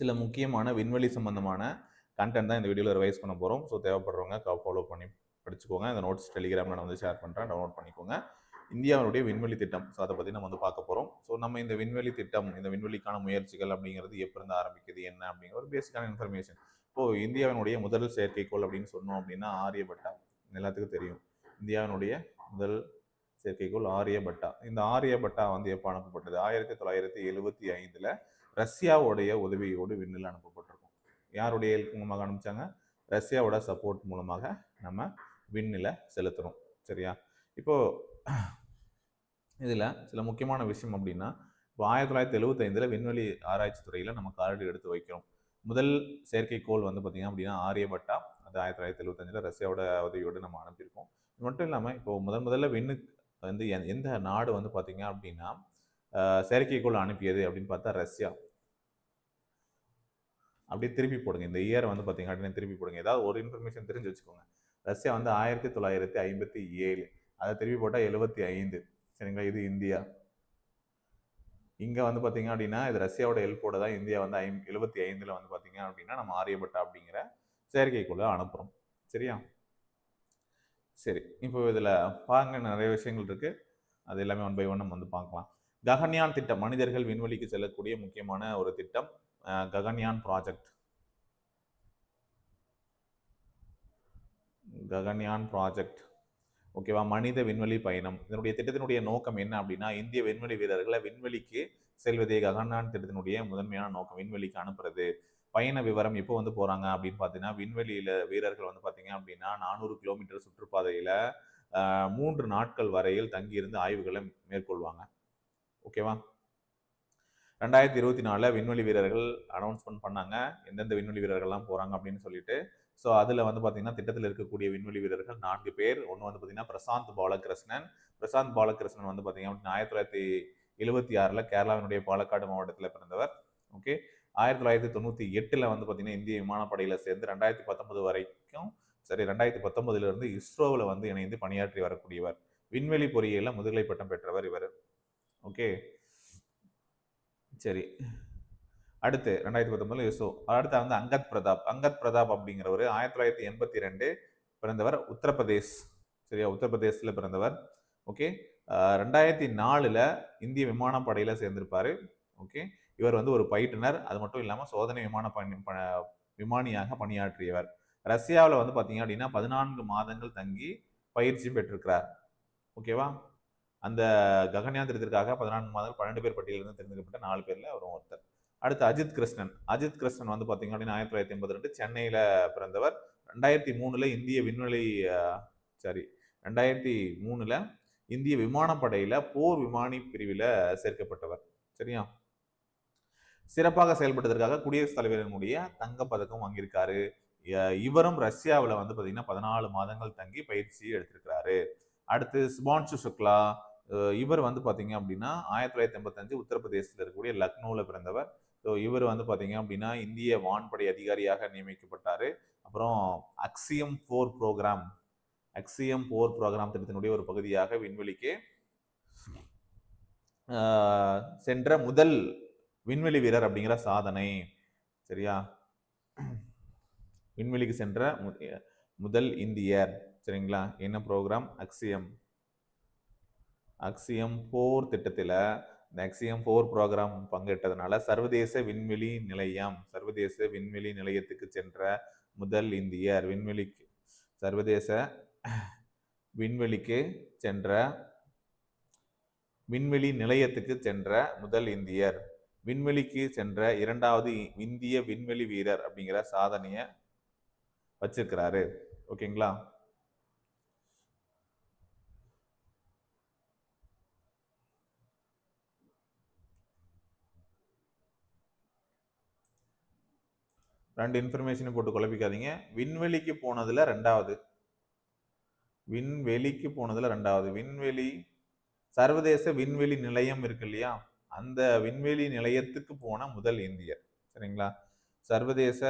சில முக்கியமான விண்வெளி சம்பந்தமான கண்டென்ட் தான் இந்த வீடியோவில் ரிவைஸ் பண்ண போகிறோம் ஸோ தேவைப்படுறவங்க ஃபாலோ பண்ணி படிச்சுக்கோங்க. இந்த நோட்ஸ் டெலிகிராமில் நான் வந்து ஷேர் பண்ணுறேன் டவுன்லோட் பண்ணிக்கோங்க. இந்தியாவுடைய விண்வெளி திட்டம். ஸோ அதை பற்றி நம்ம வந்து பார்க்க போகிறோம் ஸோ நம்ம இந்த விண்வெளி திட்டம் இந்த விண்வெளிக்கான முயற்சிகள் அப்படிங்கிறது எப்போ ஆரம்பிக்குது என்ன அப்படிங்கிற ஒரு பேசிக்கான இன்ஃபர்மேஷன் இப்போது இந்தியாவினுடைய முதல் செயற்கைக்கோள் அப்படின்னு சொன்னோம் அப்படின்னா ஆரியபட்டா. எல்லாத்துக்கும் தெரியும். இந்தியாவினுடைய முதல் செயற்கைக்கோள் ஆரியபட்டா. இந்த ஆரியபட்டா வந்து எப்போ அனுப்பப்பட்டது? ஆயிரத்தி தொள்ளாயிரத்தி எழுபத்தி ஐந்தில் ரஷ்யாவுடைய உதவியோடு விண்ணில் அனுப்பப்பட்டிருக்கும். யாருடைய மூலமாக அனுப்பிச்சாங்க? ரஷ்யாவோட சப்போர்ட் மூலமாக நம்ம விண்ணில் செலுத்துகிறோம் சரியா? இப்போ இதில் சில முக்கியமான விஷயம் அப்படின்னா இப்போ ஆயிரத்தி தொள்ளாயிரத்தி எழுபத்தைந்தில் விண்வெளி ஆராய்ச்சி துறையில் நம்ம காலடி எடுத்து வைக்கிறோம். முதல் செயற்கைக்கோள் வந்து பார்த்திங்க அப்படின்னா ஆரியபட்டா. அது ஆயிரத்தி தொள்ளாயிரத்தி எழுபத்தஞ்சில் ரஷ்யாவோட உதவியோடு நம்ம அனுப்பியிருக்கோம். இது மட்டும் இல்லாமல் இப்போ முதன் முதல்ல விண்ணு வந்து எந்த- எந்த நாடு வந்து பார்த்தீங்க அப்படின்னா செயற்கைக்கோள் அனுப்பியது அப்படின்னு பார்த்தா ரஷ்யா. அப்படியே திருப்பி போடுங்க. இந்த இயர் வந்து பார்த்தீங்க அப்படின்னா திருப்பி போடுங்க. ஏதாவது ஒரு இன்ஃபர்மேஷன் தெரிஞ்சு வச்சுக்கோங்க. ரஷ்யா வந்து ஆயிரத்தி தொள்ளாயிரத்தி ஐம்பத்தி ஏழு. அதை திருப்பி போட்டால் எழுபத்தி ஐந்து. சரிங்களா? இது இந்தியா. இங்கே வந்து பார்த்தீங்க அப்படின்னா இது ரஷ்யாவோட ஹெல்ப்போட தான் இந்தியா வந்து ஐம் எழுபத்தி ஐந்தில் வந்து பார்த்தீங்க அப்படின்னா நம்ம ஆரியபட்டா அப்படிங்கிற செயற்கைக்குள்ள அனுப்புகிறோம் சரியா? சரி. இப்போ இதில் பாருங்க நிறைய விஷயங்கள் இருக்குது அது எல்லாமே ஒன் பை ஒன் நம்ம வந்து பார்க்கலாம். ககன்யான் திட்டம் மனிதர்கள் விண்வெளிக்கு செல்லக்கூடிய முக்கியமான ஒரு திட்டம் ககன்யான் ப்ராஜெக்ட் ககன்யான் ப்ராஜெக்ட் ஓகேவா மனித விண்வெளி பயணம். இதனுடைய திட்டத்தினுடைய நோக்கம் என்ன அப்படின்னா இந்திய விண்வெளி வீரர்களை விண்வெளிக்கு செல்வதே ககன்யான் திட்டத்தினுடைய முதன்மையான நோக்கம் விண்வெளிக்கு அனுப்புறது. பயண விவரம் எப்போ வந்து போகிறாங்க அப்படின்னு பார்த்தீங்கன்னா விண்வெளியில் வீரர்கள் வந்து பார்த்தீங்க அப்படின்னா நானூறு கிலோமீட்டர் சுற்றுப்பாதையில் மூன்று நாட்கள் வரையில் தங்கியிருந்து ஆய்வுகளை மேற்கொள்வாங்க. ஓகேவா ரெண்டாயிரத்தி இருபத்தி நாலில் விண்வெளி வீரர்கள் அனௌன்ஸ்மெண்ட் பண்ணாங்க. எந்தெந்த விண்வெளி வீரர்கள்லாம் போகிறாங்க அப்படின்னு சொல்லிட்டு. ஸோ அதில் வந்து பார்த்தீங்கன்னா திட்டத்தில் இருக்கக்கூடிய விண்வெளி வீரர்கள் நான்கு பேர். ஒன்று வந்து பார்த்தீங்கன்னா பிரசாந்த் பாலகிருஷ்ணன். பிரசாந்த் பாலகிருஷ்ணன் வந்து பார்த்தீங்கன்னா அப்படின்னா ஆயிரத்தி தொள்ளாயிரத்தி எழுபத்தி ஆறில் கேரளாவினுடைய பாலக்காடு மாவட்டத்தில் பிறந்தவர். ஓகே ஆயிரத்தி தொள்ளாயிரத்தி தொண்ணூற்றி எட்டில் வந்து பார்த்தீங்கன்னா இந்திய விமானப்படையில் சேர்ந்து ரெண்டாயிரத்தி பத்தொன்பது வரைக்கும் சரி ரெண்டாயிரத்தி பத்தொன்பதுலேருந்து இஸ்ரோவில் வந்து இணைந்து பணியாற்றி வரக்கூடியவர். விண்வெளி பொறியியலில் முதுகலை பட்டம் பெற்றவர் இவர். ஓகே. சரி. அடுத்து ரெண்டாயிரத்தி பத்தொன்பதுல யூசோ அடுத்து வந்து அங்கத் பிரதாப் அங்கத் பிரதாப் அப்படிங்கிறவர் ஆயிரத்தி தொள்ளாயிரத்தி எண்பத்தி ரெண்டு பிறந்தவர் உத்தரப்பிரதேஷ். சரியா? உத்தரப்பிரதேசத்தில் பிறந்தவர். ஓகே. ரெண்டாயிரத்தி நாலில் இந்திய விமானப்படையில் சேர்ந்திருப்பார். ஓகே. இவர் வந்து ஒரு பயிற்றுனர். அது மட்டும் இல்லாமல் சோதனை விமான பணி ப- விமானியாக பணியாற்றியவர். ரஷ்யாவில் வந்து பார்த்தீங்க அப்படின்னா பதினான்கு மாதங்கள் தங்கி பயிற்சி பெற்றிருக்கிறார். ஓகேவா? அந்த ககன்யான் பதினான்கு மாதங்கள் பன்னெண்டு பேர் பட்டியலிருந்து தேர்ந்தெடுக்கப்பட்ட நாலு பேரில் அவரும் ஒருத்தர். அடுத்து அஜித் கிருஷ்ணன். அஜித் கிருஷ்ணன் வந்து பார்த்தீங்க அப்படின்னா ஆயிரத்தி தொள்ளாயிரத்தி எண்பத்தி ரெண்டு சென்னையில் பிறந்தவர். ரெண்டாயிரத்தி மூணில் இந்திய விண்வெளி சாரி ரெண்டாயிரத்தி மூணில் இந்திய விமானப்படையில் போர் விமானி பிரிவில் சேர்க்கப்பட்டவர். சரியா? சிறப்பாக செயல்பட்டதற்காக குடியரசுத் தலைவரினுடைய தங்கப்பதக்கம் வாங்கியிருக்காரு. இவரும் ரஷ்யாவில் வந்து பார்த்தீங்கன்னா பதினாலு மாதங்கள் தங்கி பயிற்சி எடுத்திருக்கிறாரு. அடுத்து சுபான்ஷு சுக்லா இவர் வந்து பார்த்தீங்க அப்படின்னா ஆயிரத்தி தொள்ளாயிரத்தி எண்பத்தஞ்சு உத்தரப்பிரதேசத்தில் இருக்கக்கூடிய லக்னோவில் பிறந்தவர். ஸோ இவர் வந்து பார்த்தீங்க அப்படின்னா இந்திய வான்படை அதிகாரியாக நியமிக்கப்பட்டார். அப்புறம் அக்சியம் போர் ப்ரோக்ராம் அக்சியம் போர் ப்ரோக்ராம் திட்டத்தினுடைய ஒரு பகுதியாக விண்வெளிக்கு சென்ற முதல் விண்வெளி வீரர் அப்படிங்கிற சாதனை. சரியா? விண்வெளிக்கு சென்ற மு- முதல் இந்தியர். சரிங்களா? என்ன ப்ரோக்ராம் அக்சியம் அக்சியம் போர் திட்டத்தில் இந்த அக்சியம் போர் ப்ரோக்ராம் பங்கேற்றதுனால சர்வதேச விண்வெளி நிலையம் சர்வதேச விண்வெளி நிலையத்துக்கு சென்ற முதல் இந்தியர் விண்வெளிக்கு சர்வதேச விண்வெளிக்கு சென்ற விண்வெளி நிலையத்துக்கு சென்ற முதல் இந்தியர். விண்வெளிக்கு சென்ற இரண்டாவது இந்திய விண்வெளி வீரர் அப்படிங்கிற சாதனையை வச்சிருக்கிறாரு. ஓகேங்களா? ரெண்டு இன்ஃபர்மேஷனும் போட்டு குழப்பிக்காதீங்க. விண்வெளிக்கு போனதில் ரெண்டாவது. விண்வெளிக்கு போனதில் ரெண்டாவது. விண்வெளி சர்வதேச விண்வெளி நிலையம் இருக்கு இல்லையா? அந்த விண்வெளி நிலையத்துக்கு போன முதல் இந்தியர். சரிங்களா? சர்வதேச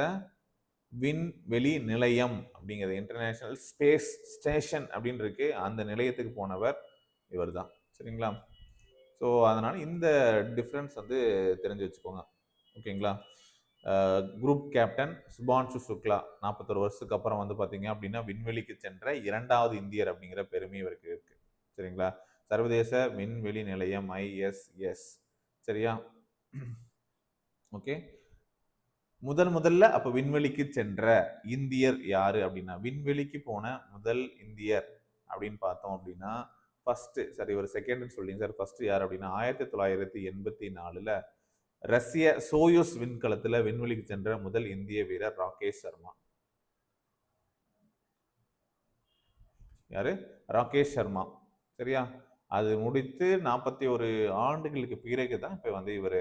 விண்வெளி நிலையம் அப்படிங்கிறது இன்டர்நேஷனல் ஸ்பேஸ் ஸ்டேஷன் அப்படின்னு இருக்கு. அந்த நிலையத்துக்கு போனவர் இவர் தான் சரிங்களா? ஸோ அதனால் இந்த டிஃப்ரென்ஸ் வந்து தெரிஞ்சு வச்சுக்கோங்க. ஓகேங்களா குரூப் கேப்டன் சுபான்ஷு சுக்லா நாற்பத்தொரு வருஷத்துக்கு அப்புறம் வந்து பார்த்தீங்க அப்படின்னா விண்வெளிக்கு சென்ற இரண்டாவது இந்தியர் அப்படிங்கிற பெருமை இவருக்கு இருக்கு. சரிங்களா? சர்வதேச விண்வெளி நிலையம் ஐஎஸ்எஸ் சரியா? ஓகே. முதல் முதல்ல அப்போ விண்வெளிக்கு சென்ற இந்தியர் யாரு அப்படின்னா விண்வெளிக்கு போன முதல் இந்தியர் அப்படின்னு பார்த்தோம் அப்படின்னா ஃபர்ஸ்ட் சரி ஒரு செகண்ட்னு சொல்லிங்க சார் ஃபர்ஸ்ட் யார் அப்படின்னா ஆயிரத்தி தொள்ளாயிரத்தி எண்பத்தி நாலுல ரஷ்ய சோயோஸ் விண்கலத்துல விண்வெளிக்கு சென்ற முதல் இந்திய வீரர் ராகேஷ் சர்மா. யாரு? ராகேஷ் சர்மா. சரியா? அது முடித்து நாற்பத்தி ஒரு ஆண்டுகளுக்கு பிறகு தான் இப்போ வந்து இவர்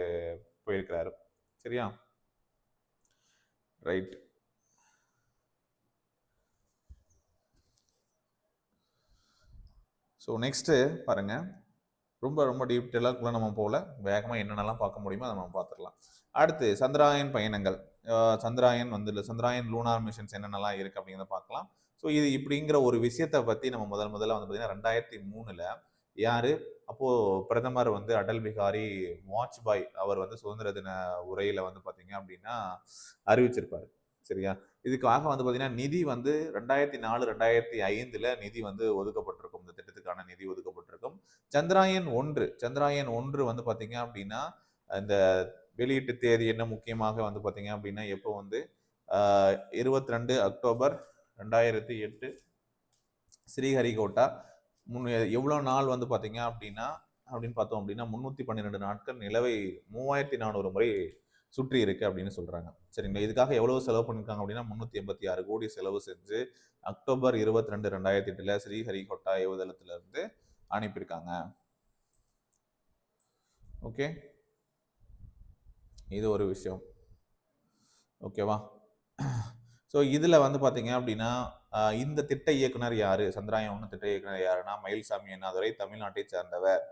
போயிருக்கிறாரு. சரியா? ரைட். ஸோ நெக்ஸ்ட்டு பாருங்க. ரொம்ப ரொம்ப டீட்டெயிலாக நம்ம போகல. வேகமாக என்னென்னலாம் பார்க்க முடியுமோ அதை நம்ம பார்த்துக்கலாம் அடுத்து சந்திராயன் பயணங்கள். சந்திராயன் வந்து இல்லை சந்திராயன் லூனார் மிஷன்ஸ் என்னென்னலாம் இருக்குது அப்படிங்கிறத பார்க்கலாம். ஸோ இது இப்படிங்கிற ஒரு விஷயத்தை பற்றி நம்ம முதல் முதல்ல வந்து பார்த்தீங்கன்னா ரெண்டாயிரத்தி மூணில் யார்? அப்போது பிரதமர் வந்து அடல் பிகாரி வாஜ்பாய் அவர் வந்து சுதந்திர தின உரையில் வந்து பார்த்தீங்க அப்படின்னா அறிவிச்சிருப்பார். சரியா? இதுக்காக வந்து பார்த்தீங்கன்னா நிதி வந்து ரெண்டாயிரத்தி நாலு ரெண்டாயிரத்தி ஐந்தில் நிதி வந்து ஒதுக்கப்பட்டிருக்கும். இந்த திட்டத்துக்கான நிதி ஒதுக்கப்பட்டிருக்கும். சந்திராயன் ஒன்று சந்திராயன் ஒன்று வந்து பார்த்தீங்க அப்படின்னா இந்த வெளியீட்டு தேதி என்ன முக்கியமாக வந்து பார்த்தீங்க அப்படின்னா எப்போ வந்து இருபத்தி ரெண்டு அக்டோபர் ரெண்டாயிரத்தி எட்டு ஸ்ரீஹரிகோட்டா. முன் எவ்வளோ நாள் வந்து பார்த்தீங்க அப்படின்னா அப்படின்னு பார்த்தோம் அப்படின்னா முந்நூற்றி பன்னிரெண்டு நாட்கள் நிலவை மூவாயிரத்தி நானூறு முறை சுற்றி இருக்கு அப்படின்னு சொல்றாங்க. சரிங்களா? இதுக்காக எவ்வளவு செலவு பண்ணிருக்காங்க அப்படின்னா முன்னூத்தி எண்பத்தி ஆறு கோடி செலவு செஞ்சு அக்டோபர் இருபத்தி ரெண்டு ரெண்டாயிரத்தி எட்டுல ஸ்ரீஹரிகோட்டா ஏவுதளத்துல இருந்து அனுப்பியிருக்காங்க. ஓகே? இது ஒரு விஷயம். ஓகேவா? ஸோ இதில் வந்து பார்த்தீங்க அப்படின்னா இந்த திட்ட இயக்குனர் யாரு? சந்திராயன் ஒன்று திட்ட இயக்குனர் யாருன்னா மயில்சாமி அண்ணாதுரை தமிழ்நாட்டை சேர்ந்தவர்.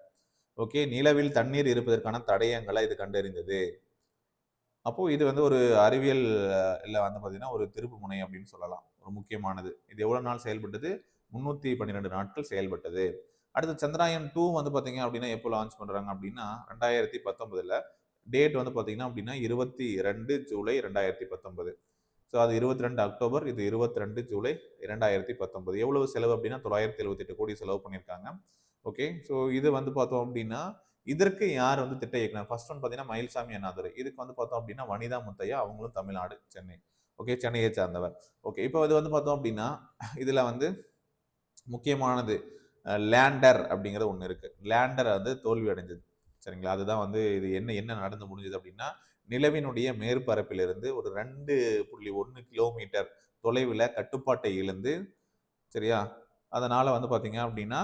ஓகே? நிலவில் தண்ணீர் இருப்பதற்கான தடயங்களை இது கண்டறிந்தது. அப்போது இது வந்து ஒரு அறிவியல் இல்லை வந்து பார்த்தீங்கன்னா ஒரு திருப்பு முனை அப்படின்னு சொல்லலாம். ஒரு முக்கியமானது. இது எவ்வளோ நாள் செயல்பட்டது? முந்நூற்றி பன்னிரெண்டு நாட்கள் செயல்பட்டது. அடுத்து சந்திராயன் டூ வந்து பார்த்தீங்க அப்படின்னா எப்போ லான்ச் பண்ணுறாங்க அப்படின்னா ரெண்டாயிரத்தி பத்தொன்பதில். டேட் வந்து பார்த்தீங்கன்னா அப்படின்னா இருபத்தி ரெண்டு ஜூலை ரெண்டாயிரத்தி பத்தொன்பது. ஸோ அது இருபத்தி ரெண்டு அக்டோபர் இது இருபத்தி ரெண்டு ஜூலை இரண்டாயிரத்தி பத்தொன்பது. எவ்வளவு செலவு அப்படின்னா தொள்ளாயிரத்தி எழுபத்தெட்டு கோடி செலவு பண்ணியிருக்காங்க. ஓகே ஸோ இது வந்து பார்த்தோம் அப்படின்னா இதற்கு யார் வந்து திட்ட இயக்குனர்? ஃபர்ஸ்ட் ஒன் பார்த்தீங்கன்னா மயில்சாமி அண்ணாதுரை. இதுக்கு வந்து பார்த்தோம் அப்படின்னா வனிதா முத்தையா அவங்களும் தமிழ்நாடு சென்னை. ஓகே சென்னையை சார்ந்தவர். ஓகே இப்போ இது வந்து பார்த்தோம் அப்படின்னா இதில் வந்து முக்கியமானது லேண்டர் அப்படிங்கிறது ஒன்று இருக்குது லேண்டர் வந்து தோல்வி அடைஞ்சது. சரிங்களா? அதுதான் வந்து இது என்ன என்ன நடந்து முடிஞ்சது அப்படின்னா நிலவினுடைய மேற்பரப்பிலிருந்து ஒரு ரெண்டு புள்ளி ஒன்று கிலோமீட்டர் தொலைவில் கட்டுப்பாட்டை இழந்து சரியா? அதனால் வந்து பார்த்தீங்க அப்படின்னா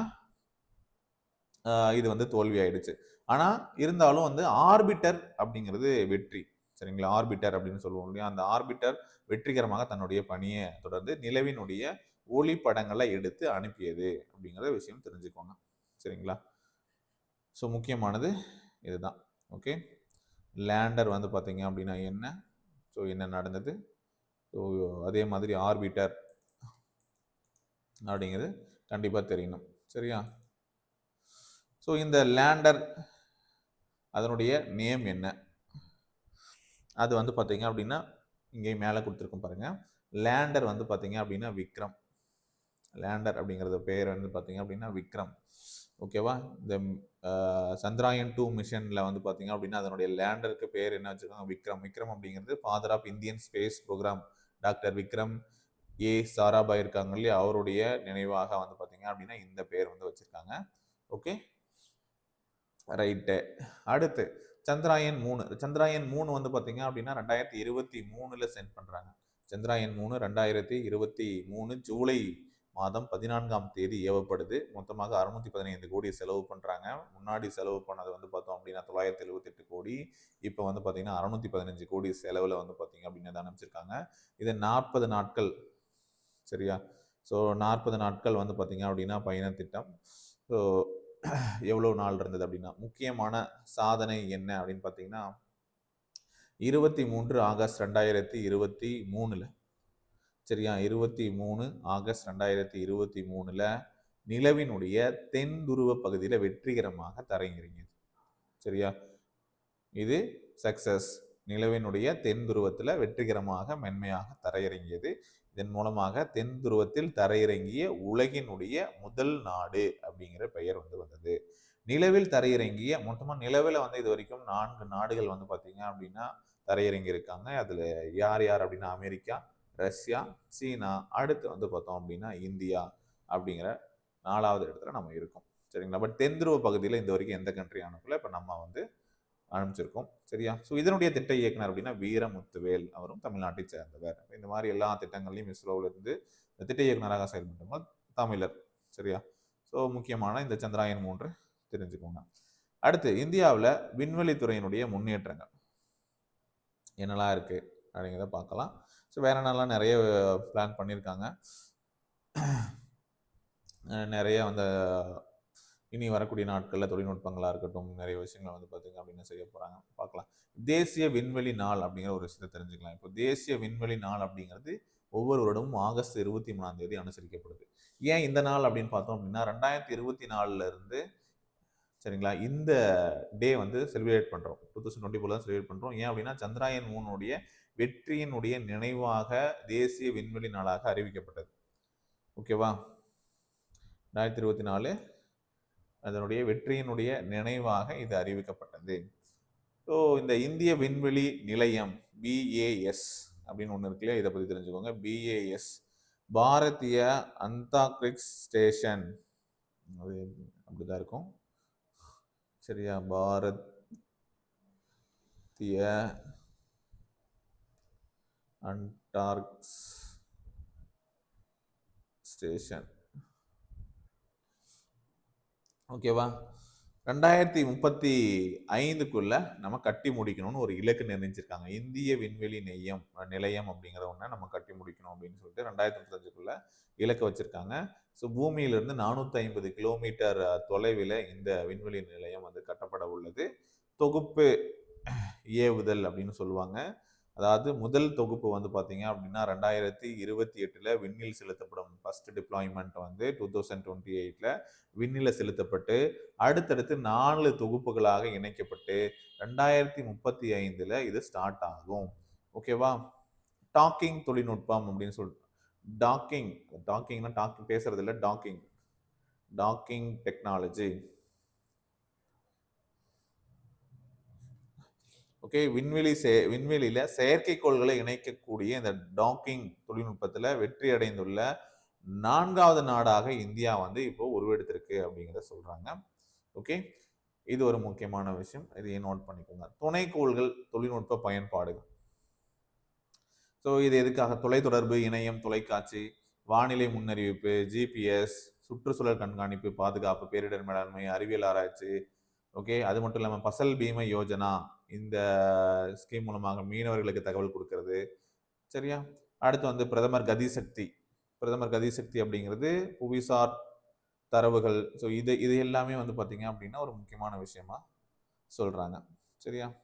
இது வந்து தோல்வி ஆயிடுச்சு. ஆனால் இருந்தாலும் வந்து ஆர்பிட்டர் அப்படிங்கிறது வெற்றி. சரிங்களா? ஆர்பிட்டர் அப்படின்னு சொல்லுவோம் இல்லையா? அந்த ஆர்பிட்டர் வெற்றிகரமாக தன்னுடைய பணியை தொடர்ந்து நிலவினுடைய ஒளிப்படங்களை எடுத்து அனுப்பியது அப்படிங்கிற விஷயம் தெரிஞ்சுக்கோங்க. சரிங்களா? ஸோ முக்கியமானது இதுதான். ஓகே லேண்டர் வந்து பார்த்தீங்க அப்படின்னா என்ன? ஸோ என்ன நடந்தது? ஸோ அதே மாதிரி ஆர்பிட்டர் அப்படிங்கிறது கண்டிப்பாக தெரியணும். சரியா? ஸோ இந்த லேண்டர் அதனுடைய நேம் என்ன? அது வந்து பார்த்தீங்க அப்படின்னா இங்கே மேலே கொடுத்துருக்கோம் பாருங்கள் லேண்டர் வந்து பார்த்தீங்க அப்படின்னா விக்ரம். லேண்டர் அப்படிங்கிறது பேர் வந்து பார்த்தீங்க அப்படின்னா விக்ரம். ஓகேவா இந்த சந்திராயன் டூ மிஷனில் வந்து பார்த்தீங்க அப்படின்னா அதனுடைய லேண்டருக்கு பேர் என்ன வச்சுருக்காங்க? விக்ரம். விக்ரம் அப்படிங்கிறது father of Indian space programme doctor Vikram A Sarabhai இருக்காங்க இல்லையா? அவருடைய நினைவாக வந்து பார்த்தீங்க அப்படின்னா இந்த பேர் வந்து வச்சுருக்காங்க. ஓகே ரைட்டு அடுத்து சந்திராயன் மூணு. சந்திராயன் மூணு வந்து பார்த்தீங்க அப்படின்னா ரெண்டாயிரத்தி இருபத்தி மூணில் சென்ட் பண்ணுறாங்க சந்திராயன் மூணு ரெண்டாயிரத்தி இருபத்தி மூணு ஜூலை மாதம் பதினான்காம் தேதி ஏவப்படுது. மொத்தமாக அறுநூத்தி பதினைந்து கோடி செலவு பண்ணுறாங்க முன்னாடி செலவு பண்ணது வந்து பார்த்தோம் அப்படின்னா தொள்ளாயிரத்தி எழுபத்தெட்டு கோடி. இப்போ வந்து பார்த்தீங்கன்னா அறுநூத்தி பதினஞ்சு கோடி செலவில் வந்து பார்த்தீங்க அப்படின்னு அனுப்பிச்சிருக்காங்க இது நாற்பது நாட்கள். சரியா? ஸோ நாற்பது நாட்கள் வந்து பார்த்தீங்க அப்படின்னா பயண திட்டம். ஸோ எவ்வளோ நாள் இருந்தது அப்படின்னா முக்கியமான சாதனை என்ன அப்படின்னு பார்த்தீங்கன்னா இருபத்தி மூன்று ஆகஸ்ட் ரெண்டாயிரத்தி இருபத்தி மூணில் சரியா? இருபத்தி மூணு ஆகஸ்ட் ரெண்டாயிரத்தி இருபத்தி மூணில் நிலவினுடைய தென் துருவ பகுதியில் வெற்றிகரமாக தரையிறங்கியது. சரியா? இது சக்சஸ் நிலவினுடைய தென் துருவத்தில் வெற்றிகரமாக மென்மையாக தரையிறங்கியது. இதன் மூலமாக தென் துருவத்தில் தரையிறங்கிய உலகினுடைய முதல் நாடு அப்படிங்கிற பெயர் வந்து வந்தது. நிலவில் தரையிறங்கிய மொத்தமாக நிலவில் வந்து இது வரைக்கும் நான்கு நாடுகள் வந்து பார்த்தீங்க அப்படின்னா தரையிறங்கி இருக்காங்க. அதில் யார் யார் அப்படின்னா அமெரிக்கா ரஷ்யா சீனா அடுத்து வந்து பார்த்தோம் அப்படின்னா இந்தியா அப்படிங்கிற நாலாவது இடத்துல நம்ம இருக்கோம். சரிங்களா? பட் தென் துருவ பகுதியில் இந்த வரைக்கும் எந்த கண்ட்ரி அனுப்பல இப்போ நம்ம வந்து அனுப்பிச்சிருக்கோம் சரியா? ஸோ இதனுடைய திட்ட இயக்குனர் அப்படின்னா வீரமுத்துவேல். அவரும் தமிழ்நாட்டை சேர்ந்தவர். இந்த மாதிரி எல்லா திட்டங்கள்லையும் இஸ்ரோவில் இருந்து இந்த திட்ட இயக்குனராக செயல்பட்டவங்க தமிழர். சரியா? ஸோ முக்கியமான இந்த சந்திராயன் மூன்று தெரிஞ்சுக்கோங்க. அடுத்து இந்தியாவில் விண்வெளி துறையினுடைய முன்னேற்றங்கள். என்னெல்லாம் இருக்குது அப்படிங்கிறத பார்க்கலாம். ஸோ வேற என்னெல்லாம் நிறைய பிளான் பண்ணியிருக்காங்க நிறைய அந்த இனி வரக்கூடிய நாட்களில் தொழில்நுட்பங்களாக இருக்கட்டும் நிறைய விஷயங்கள் வந்து பார்த்தீங்க அப்படின்னு செய்ய போகிறாங்க பார்க்கலாம். தேசிய விண்வெளி நாள் அப்படிங்கிற ஒரு விஷயத்தை தெரிஞ்சுக்கலாம். இப்போ தேசிய விண்வெளி நாள் அப்படிங்கிறது ஒவ்வொரு வருடமும் ஆகஸ்ட் இருபத்தி மூணாம் தேதி அனுசரிக்கப்படுது. ஏன் இந்த நாள் அப்படின்னு பார்த்தோம் அப்படின்னா ரெண்டாயிரத்தி இருபத்தி நாலுலேருந்து சரிங்களா இந்த டே வந்து செலிப்ரேட் பண்ணுறோம் டூ தௌசண்ட் டுவெண்ட்டி ஃபோர் தான் செலிப்ரேட் பண்ணுறோம் ஏன் அப்படின்னா சந்திராயன் மூணுடைய வெற்றியினுடைய நினைவாக தேசிய விண்வெளி நாளாக அறிவிக்கப்பட்டது. ஓகேவா? ரெண்டாயிரத்தி இருபத்தி நாலு அதனுடைய வெற்றியினுடைய நினைவாக இது அறிவிக்கப்பட்டது. ஸோ இந்த இந்திய விண்வெளி நிலையம் பிஏஎஸ் அப்படின்னு ஒன்று இருக்கு இல்லையா? இதை பற்றி தெரிஞ்சுக்கோங்க. BAS Bharatiya Antariksh station. அது அப்படிதான் இருக்கும். சரியா? பாரதிய அண்டார்க்ஸ் ஸ்டேஷன். ஓகேவா? ரெண்டாயிரத்தி முப்பத்தி ஐந்துக்குள்ள நம்ம கட்டி முடிக்கணும்னு ஒரு இலக்கு நிர்ணயிச்சிருக்காங்க. இந்திய விண்வெளி நெய்யம் நிலையம் அப்படிங்கிற ஒன்றை நம்ம கட்டி முடிக்கணும் அப்படின்னு சொல்லிட்டு ரெண்டாயிரத்தி முப்பத்தஞ்சுக்குள்ள இலக்கு வச்சிருக்காங்க. ஸோ பூமியிலிருந்து நானூற்றி ஐம்பது கிலோமீட்டர் தொலைவில் இந்த விண்வெளி நிலையம் வந்து கட்டப்பட உள்ளது. தொகுப்பு ஏவுதல் அப்படின்னு சொல்லுவாங்க. அதாவது முதல் தொகுப்பு வந்து பார்த்தீங்க அப்படின்னா ரெண்டாயிரத்தி இருபத்தி எட்டில் விண்ணில் செலுத்தப்படும் ஃபர்ஸ்ட் டிப்ளாய்மெண்ட் வந்து டூ தௌசண்ட் டுவெண்ட்டி எயிட்டில் விண்ணில் செலுத்தப்பட்டு அடுத்தடுத்து நாலு தொகுப்புகளாக இணைக்கப்பட்டு ரெண்டாயிரத்தி முப்பத்தி ஐந்தில் இது ஸ்டார்ட் ஆகும். ஓகேவா டாக்கிங் தொழில்நுட்பம் அப்படின்னு சொல் டாக்கிங் டாக்கிங்னா டாக்கிங் பேசுறது இல்லை டாக்கிங். Docking technology. ஓகே? விண்வெளி சே விண்வெளியில செயற்கைக்கோள்களை இணைக்கக்கூடிய இந்த டாக்கிங் தொழில்நுட்பத்தில் வெற்றி அடைந்துள்ள நான்காவது நாடாக இந்தியா வந்து இப்போ உருவெடுத்திருக்கு அப்படிங்கிறத சொல்கிறாங்க ஓகே? இது ஒரு முக்கியமான விஷயம். இதையும் நோட் பண்ணிக்கோங்க. துணைக்கோள்கள் தொழில்நுட்ப பயன்பாடுகள். ஸோ இது எதுக்காக? தொலைத்தொடர்பு இணையம் தொலைக்காட்சி வானிலை முன்னறிவிப்பு ஜிபிஎஸ் சுற்றுச்சூழல் கண்காணிப்பு பாதுகாப்பு பேரிடர் மேலாண்மை அறிவியல் ஆராய்ச்சி ஓகே அது மட்டும் இல்லாமல் பசல் பீம யோஜனா இந்த ஸ்கீம் மூலமாக மீனவர்களுக்கு தகவல் கொடுக்கறது. சரியா? அடுத்து வந்து பிரதமர் கதி சக்தி. பிரதமர் கதி சக்தி அப்படிங்கிறது புவிசார் தரவுகள். ஸோ இது இது எல்லாமே வந்து பார்த்தீங்க அப்படின்னா ஒரு முக்கியமான விஷயமா சொல்கிறாங்க சரியா?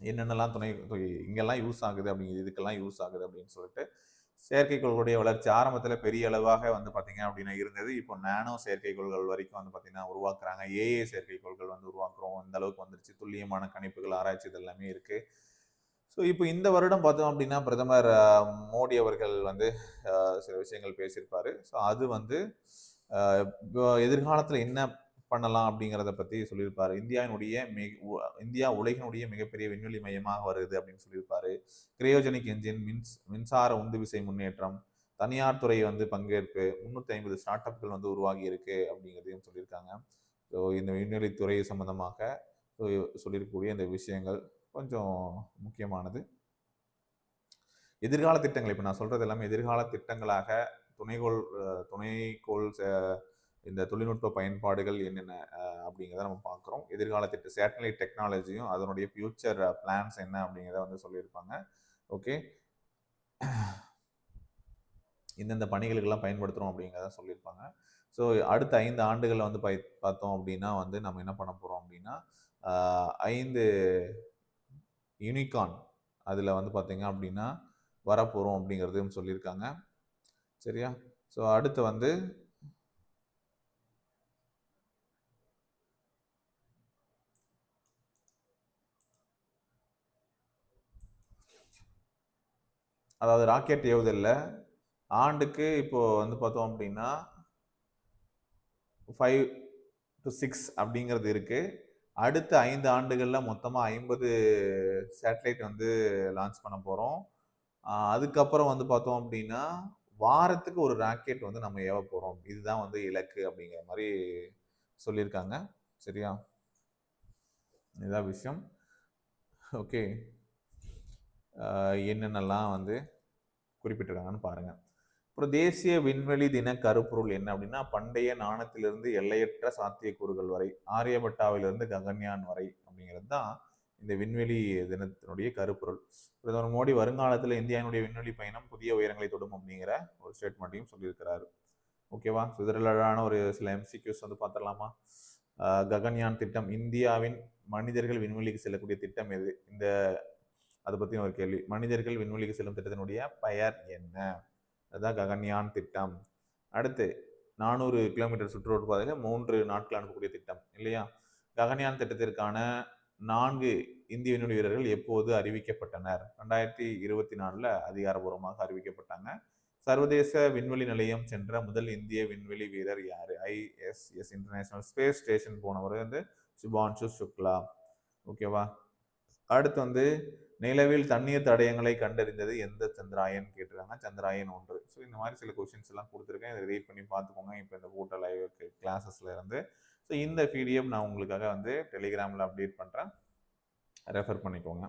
என்னென்னலாம் துணை துணை- இங்கெல்லாம் யூஸ் ஆகுது அப்படிங்கிறது இதுக்கெல்லாம் யூஸ் ஆகுது அப்படின்னு சொல்லிட்டு செயற்கைக்கோள்களுடைய வளர்ச்சி ஆரம்பத்தில் பெரிய அளவாக வந்து பார்த்தீங்க அப்படின்னா இருந்தது. இப்போ நானோ செயற்கைக்கோள்கள் வரைக்கும் வந்து பார்த்தீங்கன்னா உருவாக்குறாங்க. ஏஏ செயற்கைக்கோள்கள் வந்து உருவாக்குறோம். இந்த அளவுக்கு வந்துருச்சு. துல்லியமான கணிப்புகள் ஆராய்ச்சி இது எல்லாமே இருக்குது ஸோ இப்போ இந்த வருடம் பார்த்தோம் அப்படின்னா பிரதமர் மோடி அவர்கள் வந்து சில விஷயங்கள் பேசியிருப்பார். ஸோ அது வந்து இப்போ எதிர்காலத்தில் என்ன பண்ணலாம் அப்படிங்கிறத பற்றி சொல்லியிருப்பாரு. இந்தியாவினுடைய மிக உ- இந்தியா உலகினுடைய மிகப்பெரிய விண்வெளி மையமாக வருது அப்படின்னு சொல்லியிருப்பாரு. கிரையோஜெனிக் என்ஜின் மின்ஸ் மின்சார உந்து விசை முன்னேற்றம் தனியார் துறை வந்து பங்கேற்பு முந்நூற்றி ஐம்பது ஸ்டார்ட் அப்கள் வந்து உருவாகி இருக்கு அப்படிங்கிறதையும் சொல்லியிருக்காங்க. ஸோ இந்த விண்வெளி துறை சம்பந்தமாக சொல்லியிருக்கக்கூடிய இந்த விஷயங்கள் கொஞ்சம் முக்கியமானது. எதிர்கால திட்டங்கள் இப்போ நான் சொல்கிறது எல்லாமே எதிர்கால திட்டங்களாக துணைக்கோள் துணைக்கோள் இந்த தொழில்நுட்ப பயன்பாடுகள் என்னென்ன அப்படிங்கிறத நம்ம பார்க்குறோம். எதிர்கால திட்ட சேட்டலைட் டெக்னாலஜியும் அதனுடைய ஃபியூச்சர் பிளான்ஸ் என்ன அப்படிங்கிறத வந்து சொல்லியிருப்பாங்க. ஓகே இந்தந்த பணிகளுக்கெல்லாம் பயன்படுத்துகிறோம் அப்படிங்கிறத சொல்லியிருப்பாங்க. ஸோ அடுத்த ஐந்து ஆண்டுகளில் வந்து பை பார்த்தோம் அப்படின்னா வந்து நம்ம என்ன பண்ண போகிறோம் அப்படின்னா ஐந்து யூனிகான் அதில் வந்து பார்த்தீங்க அப்படின்னா வரப்போகிறோம் அப்படிங்கிறதையும் சொல்லியிருக்காங்க. சரியா? ஸோ அடுத்து வந்து அதாவது ராக்கெட் ஏவுதல்ல. ஆண்டுக்கு இப்போது வந்து பார்த்தோம் அப்படின்னா ஃபைவ் டு சிக்ஸ் அப்படிங்கிறது இருக்குது அடுத்த ஐந்து ஆண்டுகளில் மொத்தமாக ஐம்பது சேட்டலைட் வந்து லான்ச் பண்ண போகிறோம் அதுக்கப்புறம் வந்து பார்த்தோம் அப்படின்னா வாரத்துக்கு ஒரு ராக்கெட் வந்து நம்ம ஏவ போகிறோம் இதுதான் வந்து இலக்கு அப்படிங்கிற மாதிரி சொல்லியிருக்காங்க. சரியா? இதான் விஷயம். ஓகே. என்னென்னலாம் வந்து குறிப்பிட்டிருக்காங்கன்னு பாருங்கள் அப்புறம் தேசிய விண்வெளி தின கருப்பொருள் என்ன அப்படின்னா பண்டைய நாணத்திலிருந்து எல்லையற்ற சாத்தியக்கூறுகள் வரை ஆரியபட்டாவிலிருந்து ககன்யான் வரை அப்படிங்கிறது தான் இந்த விண்வெளி தினத்தினுடைய கருப்பொருள். பிரதமர் மோடி வருங்காலத்தில் இந்தியாவினுடைய விண்வெளி பயணம் புதிய உயரங்களை தொடும் அப்படிங்கிற ஒரு ஸ்டேட்மெண்ட்டையும் சொல்லியிருக்கிறாரு. ஓகேவா சுதரலான ஒரு சில எம்சிக்யூஸ் வந்து பார்த்துடலாமா? ககன்யான் திட்டம் இந்தியாவின் மனிதர்கள் விண்வெளிக்கு செல்லக்கூடிய திட்டம் எது? இந்த அதை பற்றி ஒரு கேள்வி. மனிதர்கள் விண்வெளிக்கு செல்லும் திட்டத்தினுடைய பெயர் என்ன? அதுதான் ககன்யான் திட்டம். அடுத்து நானூறு கிலோமீட்டர் சுற்றுரோடு பாதையில் மூன்று நாட்கள் அனுப்பக்கூடிய திட்டம் இல்லையா? ககன்யான் திட்டத்திற்கான நான்கு இந்திய விண்வெளி வீரர்கள் எப்போது அறிவிக்கப்பட்டனர்? ரெண்டாயிரத்தி இருபத்தி நாலில் அதிகாரபூர்வமாக அறிவிக்கப்பட்டாங்க. சர்வதேச விண்வெளி நிலையம் சென்ற முதல் இந்திய விண்வெளி வீரர் யார்? ஐஎஸ்எஸ் இன்டர்நேஷனல் ஸ்பேஸ் ஸ்டேஷன் போனவர் வந்து சுபான்ஷு சுக்லா. ஓகேவா? அடுத்து வந்து நிலவில் தண்ணீர் தடயங்களை கண்டறிந்தது எந்த சந்திராயன் கேட்டிருக்காங்க? சந்திராயன் ஒன்று. ஸோ இந்த மாதிரி சில கொஷின்ஸ் எல்லாம் கொடுத்துருக்கேன். இதை ரீட் பண்ணி பார்த்துக்கோங்க. இப்போ இந்த கூட்ட லைவ் கிளாஸஸ்ல இருந்து. ஸோ இந்த பிடிஎஃப் நான் உங்களுக்காக வந்து டெலிகிராமில் அப்டேட் பண்ணுறேன் ரெஃபர் பண்ணிக்கோங்க.